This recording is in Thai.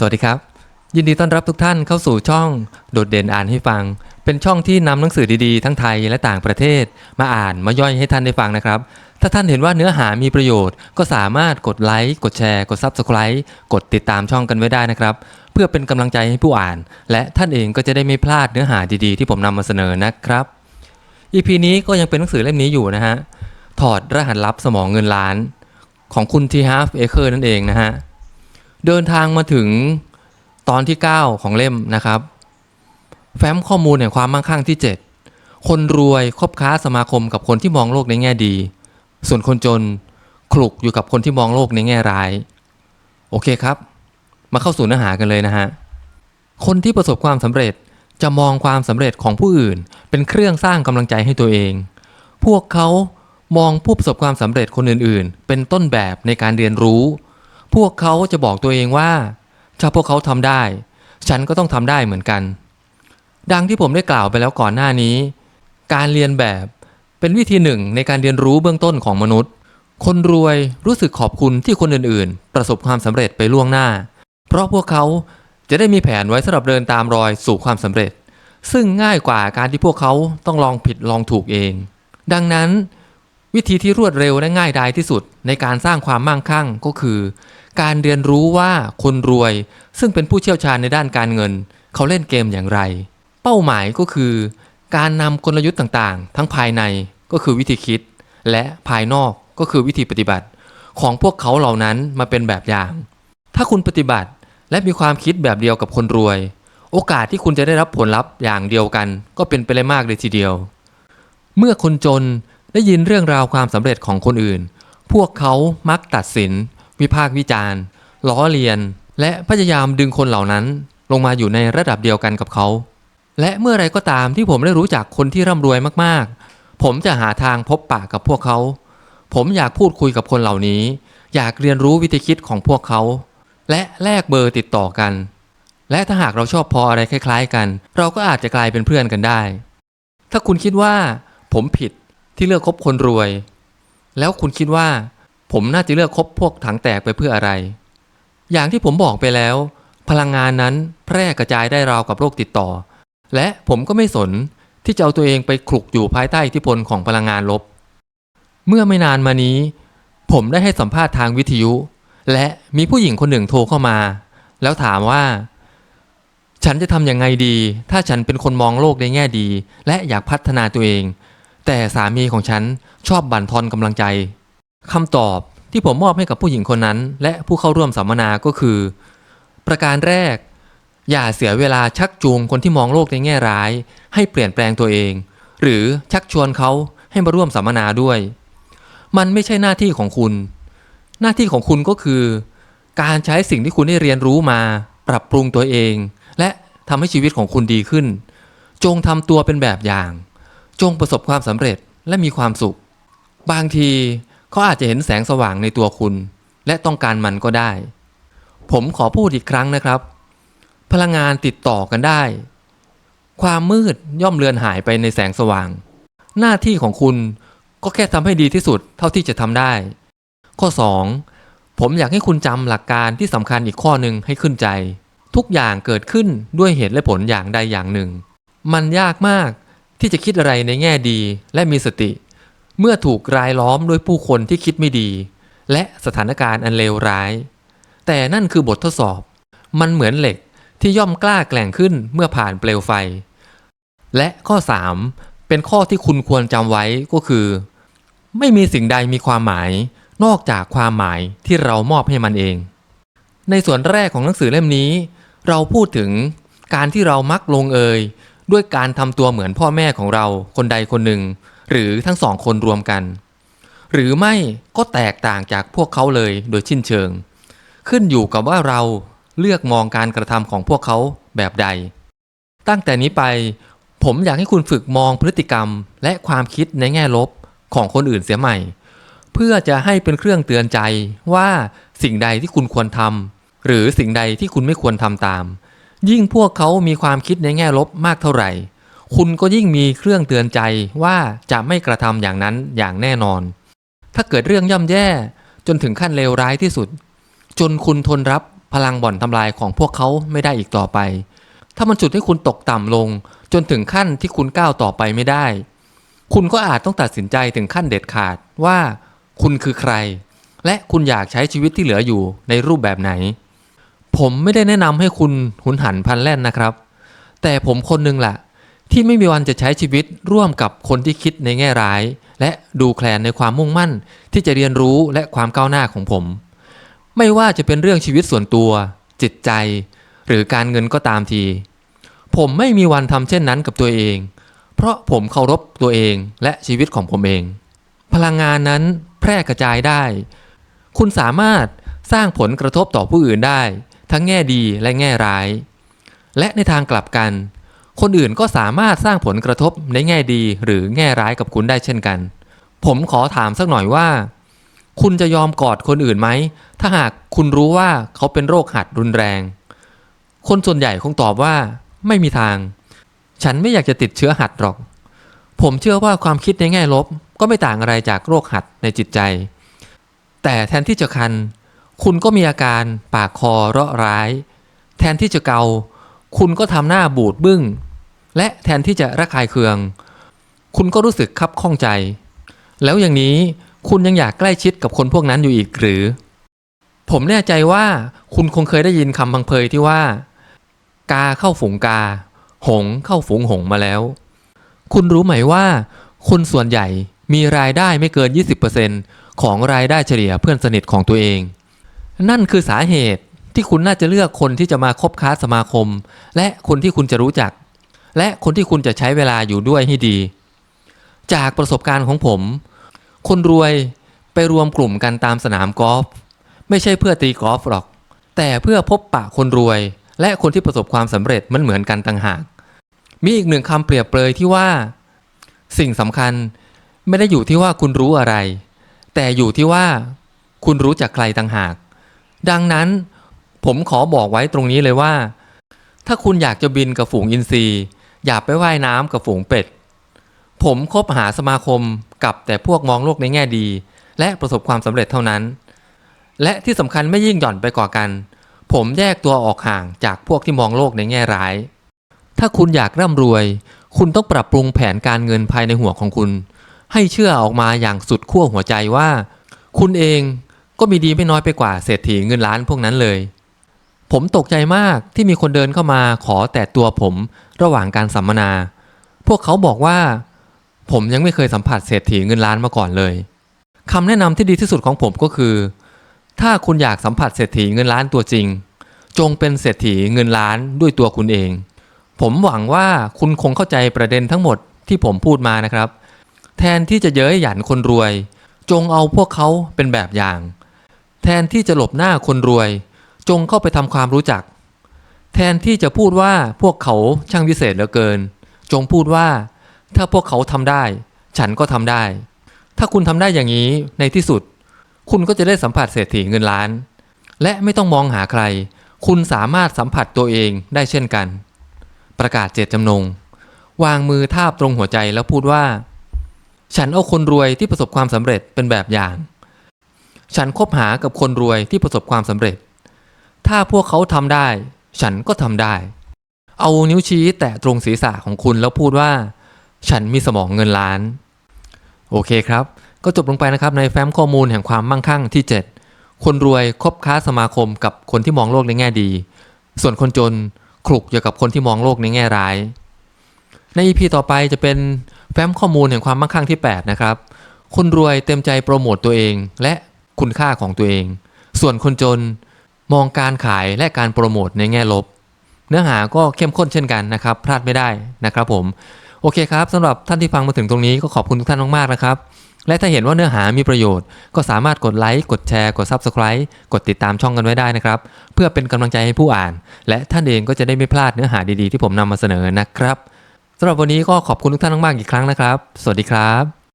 สวัสดีครับ ยินดีต้อนรับทุกท่านเข้าสู่ช่องโดดเด่นอ่านให้ฟัง เป็นช่องที่นำหนังสือดีๆ ทั้งไทยและต่างประเทศ มาอ่านมาย่อยให้ท่านได้ฟังนะครับ ถ้าท่านเห็นว่าเนื้อหามีประโยชน์ ก็สามารถกดไลค์กดแชร์ กด Subscribe กดติดตามช่องกันไว้ได้นะครับ เพื่อเป็นกำลังใจให้ผู้อ่าน และท่านเองก็จะได้ไม่พลาดเนื้อหาดีๆ ที่ผมนำมาเสนอนะครับ EP นี้ก็ยังเป็นหนังสือเล่มนี้อยู่นะฮะถอดรหัสลับสมองเงินล้าน ของคุณทีฮาร์ฟเอเคอร์นั่นเองนะฮะ เดินทางมาถึงตอนที่ 9 ของเล่มนะครับ แฟ้มข้อมูลแห่งความมั่งคั่งที่ 7 คนรวยคบค้าสมาคมกับคนที่มองโลกในแง่ดี ส่วนคนจนคลุกอยู่กับคนที่มองโลกในแง่ร้าย โอเคครับ มาเข้าสู่เนื้อหากันเลยนะฮะ คนที่ประสบความสำเร็จจะมองความสำเร็จของผู้อื่น เป็นเครื่องสร้างกำลังใจให้ตัวเอง พวกเขามองผู้ประสบความสำเร็จคนอื่น ๆ เป็นต้นแบบในการเรียนรู้ พวกเขาจะบอกตัวเองว่า ถ้าพวกเขาทำได้ ฉันก็ต้องทำได้เหมือนกัน ดังที่ผมได้กล่าวไปแล้วก่อนหน้านี้ การเรียนแบบเป็นวิธีหนึ่งในการเรียนรู้เบื้องต้นของมนุษย์ คนรวยรู้สึกขอบคุณที่คนอื่นๆ ประสบความสำเร็จไปล่วงหน้า เพราะพวกเขาจะได้มีแผนไว้สำหรับเดินตามรอยสู่ความสำเร็จ ซึ่งง่ายกว่าการที่พวกเขาต้องลองผิดลองถูกเอง ดังนั้นวิธีที่รวดเร็วและง่ายดายที่สุดในการสร้างความมั่งคั่งก็คือ การเรียนรู้ว่าคนรวย ซึ่งเป็นผู้เชี่ยวชาญในด้านการเงิน เขาเล่นเกมอย่างไร เป้าหมายก็คือ การนำกลยุทธ์ต่างๆ ทั้งภายในก็คือวิธีคิด และภายนอกก็คือวิธีปฏิบัติ ของพวกเขาเหล่านั้นมาเป็นแบบอย่าง ถ้าคุณปฏิบัติและมีความคิดแบบเดียวกับคนรวย โอกาสที่คุณจะได้รับผลลัพธ์อย่างเดียวกัน ก็เป็นไปได้มากเลยทีเดียว เมื่อคนจนได้ยินเรื่องราวความสำเร็จของคนอื่น พวกเขามักตัดสิน วิพากษ์วิจารณ์ล้อเลียน และพยายามดึงคนเหล่านั้น ลงมาอยู่ในระดับเดียวกันกับเขา และเมื่อไรก็ตามที่ผมได้รู้จักคนที่ร่ำรวยมากๆ ผมจะหาทางพบปะกับพวกเขา ผมอยากพูดคุยกับคนเหล่านี้ อยากเรียนรู้วิธีคิดของพวกเขา และแลกเบอร์ติดต่อกัน และถ้าหากเราชอบพออะไรคล้าย ๆ กัน เราก็อาจจะกลายเป็นเพื่อนกันได้ ถ้าคุณคิดว่า ผมผิดที่เลือกคบคนรวย แล้วคุณคิดว่า ผมน่าจะเลือกคบพวกถังแตกไปเพื่ออะไร อย่างที่ผมบอกไปแล้ว พลังงานนั้นแพร่กระจายได้ราวกับโรคติดต่อ และผมก็ไม่สนที่จะเอาตัวเองไปคลุกอยู่ภายใต้อิทธิพลของพลังงานลบ เมื่อไม่นานมานี้ ผมได้ให้สัมภาษณ์ทางวิทยุ และมีผู้หญิงคนหนึ่งโทรเข้ามา แล้วถามว่า ฉันจะทำยังไงดี ถ้าฉันเป็นคนมองโลกในแง่ดี และอยากพัฒนาตัวเอง แต่สามีของฉันชอบบั่นทอนกำลังใจ คำตอบที่ผมมอบให้กับผู้หญิงคนนั้น และผู้เข้าร่วมสัมมนาก็คือ ประการแรก อย่าเสียเวลาชักจูงคนที่มองโลกในแง่ร้าย ให้เปลี่ยนแปลงตัวเอง หรือชักชวนเขาให้มาร่วมสัมมนาด้วย มันไม่ใช่หน้าที่ของคุณ หน้าที่ของคุณก็คือ การใช้สิ่งที่คุณได้เรียนรู้มา ปรับปรุงตัวเอง และทำให้ชีวิตของคุณดีขึ้น จงทำตัวเป็นแบบอย่าง จงประสบความสำเร็จและมีความสุข บางที เขาอาจจะเห็นแสงสว่างในตัวคุณ และต้องการมันก็ได้ ผมขอพูดอีกครั้งนะครับ พลังงานติดต่อกันได้ ความมืดย่อมเลือนหายไปในแสงสว่าง หน้าที่ของคุณก็แค่ทำให้ดีที่สุดเท่าที่จะทำได้ ข้อ 2. ผมอยากให้คุณจำหลักการที่สำคัญอีกข้อหนึ่งให้ขึ้นใจ ทุกอย่างเกิดขึ้นด้วยเหตุและผลอย่างใดอย่างหนึ่ง มันยากมากที่จะคิดอะไรในแง่ดีและมีสติ เมื่อถูกรายล้อมด้วยผู้คนที่คิดไม่ดี และสถานการณ์อันเลวร้าย แต่นั่นคือบททดสอบ มันเหมือนเหล็กที่ย่อมกล้าแกล่งขึ้นเมื่อผ่านเปลวไฟ และข้อ 3 เป็นข้อที่คุณควรจำไว้ก็คือ ไม่มีสิ่งใดมีความหมาย นอกจากความหมายที่เรามอบให้มันเอง ในส่วนแรกของหนังสือเล่มนี้ เราพูดถึงการที่เรามักลงเอยด้วยการทำตัวเหมือนพ่อแม่ของเราคนใดคนหนึ่ง หรือทั้งสองคนรวมกัน หรือไม่ก็แตกต่างจากพวกเขาเลยโดยชิ้นเชิง ขึ้นอยู่กับว่าเราเลือกมองการกระทำของพวกเขาแบบใด ตั้งแต่นี้ไปผมอยากให้คุณฝึกมองพฤติกรรมและความคิดในแง่ลบของคนอื่นเสียใหม่ เพื่อจะให้เป็นเครื่องเตือนใจว่าสิ่งใดที่คุณควรทำหรือสิ่งใดที่คุณไม่ควรทำตาม ยิ่งพวกเขามีความคิดในแง่ลบมากเท่าไหร่ คุณก็ยิ่งมีเครื่องเตือนใจว่าจะไม่กระทำอย่างนั้นอย่างแน่นอน ถ้าเกิดเรื่องย่ำแย่จนถึงขั้นเลวร้ายที่สุด จนคุณทนรับพลังบ่อนทำลายของพวกเขาไม่ได้อีกต่อไป ถ้ามันจุดให้คุณตกต่ำลง จนถึงขั้นที่คุณก้าวต่อไปไม่ได้ คุณก็อาจต้องตัดสินใจถึงขั้นเด็ดขาดว่า คุณคือใคร และคุณอยากใช้ชีวิตที่เหลืออยู่ในรูปแบบไหน ผมไม่ได้แนะนำให้คุณหุนหันพันแล่นนะครับ แต่ผมคนนึงแหละ ที่ไม่มีวันจะใช้ชีวิตร่วมกับคนที่คิดในแง่ร้าย และดูแคลนในความมุ่งมั่น ที่จะเรียนรู้และความก้าวหน้าของผม ไม่ว่าจะเป็นเรื่องชีวิตส่วนตัว จิตใจ หรือการเงินก็ตามที ผมไม่มีวันทำเช่นนั้นกับตัวเอง เพราะผมเคารพตัวเองและชีวิตของผมเอง พลังงานนั้นแพร่กระจายได้ คุณสามารถสร้างผลกระทบต่อผู้อื่นได้ ทั้งแง่ดีและแง่ร้าย และในทางกลับกัน คนอื่นก็สามารถสร้างผลกระทบในแง่ดีหรือแง่ร้ายกับคุณได้เช่นกัน ผมขอถามสักหน่อยว่า คุณจะยอมกอดคนอื่นไหม ถ้าหากคุณรู้ว่าเขาเป็นโรคหัดรุนแรง คนส่วนใหญ่คงตอบว่า ไม่มีทาง ฉันไม่อยากจะติดเชื้อหัดหรอก ผมเชื่อว่าความคิดในแง่ลบ ก็ไม่ต่างอะไรจากโรคหัดในจิตใจ แต่แทนที่จะคัน คุณก็มีอาการปากคอเราะร้าย แทนที่จะเกา คุณก็ทำหน้าบูดบึ้ง และแทนที่จะระคายเคือง คุณก็รู้สึกคับข้องใจ แล้วอย่างนี้คุณยังอยากใกล้ชิดกับคนพวกนั้นอยู่อีกหรือ ผมแน่ใจว่าคุณคงเคยได้ยินคำพังเพยที่ว่า กาเข้าฝูงกา หงเข้าฝูงหงมาแล้ว คุณรู้ไหมว่า คนส่วนใหญ่มีรายได้ไม่เกิน 20%ของรายได้เฉลี่ยเพื่อนสนิทของตัวเอง นั่นคือสาเหตุที่คุณน่าจะเลือกคนที่จะมาคบค้าสมาคม และคนที่คุณจะรู้จัก และคนที่คุณจะใช้เวลาอยู่ด้วยให้ดี จากประสบการณ์ของผม คนรวยไปรวมกลุ่มกันตามสนามกอล์ฟไม่ใช่เพื่อตีกอล์ฟหรอก แต่เพื่อพบปะคนรวย และคนที่ประสบความสำเร็จมันเหมือนกันต่างหาก มีอีกหนึ่งคำเปรียบเปรยที่ว่า สิ่งสำคัญไม่ได้อยู่ที่ว่าคุณรู้อะไร แต่อยู่ที่ว่าคุณรู้จักใครต่างหาก ดังนั้นผมขอบอกไว้ตรงนี้เลยว่า ถ้าคุณอยากจะบินกับฝูงอินทรี อย่าไปว่ายน้ำกับฝูงเป็ด ผมคบหาสมาคมกับแต่พวกมองโลกในแง่ดี และประสบความสำเร็จเท่านั้น และที่สำคัญไม่ยิ่งหย่อนไปกว่ากัน ผมแยกตัวออกห่างจากพวกที่มองโลกในแง่ร้าย ถ้าคุณอยากร่ำรวย คุณต้องปรับปรุงแผนการเงินภายในหัวของคุณ ให้เชื่อออกมาอย่างสุดขั้วหัวใจว่า คุณเองก็มีดีไม่น้อยไปกว่าเศรษฐีเงินล้านพวกนั้นเลย ผมตกใจมากที่มีคนเดินเข้ามาขอแต่ตัวผม ระหว่างการสัมมนา พวกเขาบอกว่า ผมยังไม่เคยสัมผัสเศรษฐีเงินล้านมาก่อนเลยคำแนะนำที่ดีที่สุดของผมก็คือ ถ้าคุณอยากสัมผัสเศรษฐีเงินล้านตัวจริง จงเป็นเศรษฐีเงินล้านด้วยตัวคุณเอง ผมหวังว่าคุณคงเข้าใจประเด็นทั้งหมดที่ผมพูดมานะครับ แทนที่จะเย้ยหยันคนรวย จงเอาพวกเขาเป็นแบบอย่าง แทนที่จะหลบหน้าคนรวย จงเข้าไปทำความรู้จัก แทนที่จะพูดว่าพวกเขาช่างวิเศษเหลือเกิน จงพูดว่า ถ้าพวกเขาทำได้ ฉันก็ทำได้ ถ้าคุณทำได้อย่างนี้ในที่สุด คุณก็จะได้สัมผัสเศรษฐีเงินล้าน และไม่ต้องมองหาใคร คุณสามารถสัมผัสตัวเองได้เช่นกัน ประกาศเจตจำนง วางมือทาบตรงหัวใจแล้วพูดว่า ฉันเอาคนรวยที่ประสบความสำเร็จเป็นแบบอย่าง ฉันคบหากับคนรวยที่ประสบความสำเร็จ ถ้าพวกเขาทำได้ ฉันก็ทำได้ เอานิ้วชี้แตะตรงศีรษะของคุณแล้วพูดว่า ฉันมีสมองเงินล้าน โอเคครับ ก็จบลงไปนะครับในแฟ้มข้อมูลแห่งความมั่งคั่งที่ 7 คนรวยคบค้าสมาคมกับคนที่มองโลกในแง่ดี ส่วนคนจนคลุกอยู่กับคนที่มองโลกในแง่ร้าย ใน EP ต่อไปจะเป็นแฟ้มข้อมูลแห่งความมั่งคั่งที่ 8 นะครับ คนรวยเต็มใจโปรโมตตัวเองและคุณค่าของตัวเอง ส่วนคนจน มองการขายและการโปรโมทในแง่ลบ เนื้อหาก็เข้มข้นเช่นกันนะครับ พลาดไม่ได้นะครับผม โอเคครับสำหรับท่านที่ฟังมาถึงตรงนี้ก็ขอบคุณทุกท่านมากๆนะครับ และถ้าเห็นว่าเนื้อหามีประโยชน์ ก็สามารถกดไลค์กดแชร์กด Subscribe กดติดตามช่องกันไว้ได้นะครับ เพื่อเป็นกำลังใจให้ผู้อ่าน และท่านเองก็จะได้ไม่พลาดเนื้อหาดีๆที่ผมนำมาเสนอนะครับสำหรับวันนี้ก็ขอบคุณทุกท่านมากๆอีกครั้งนะครับ สวัสดีครับ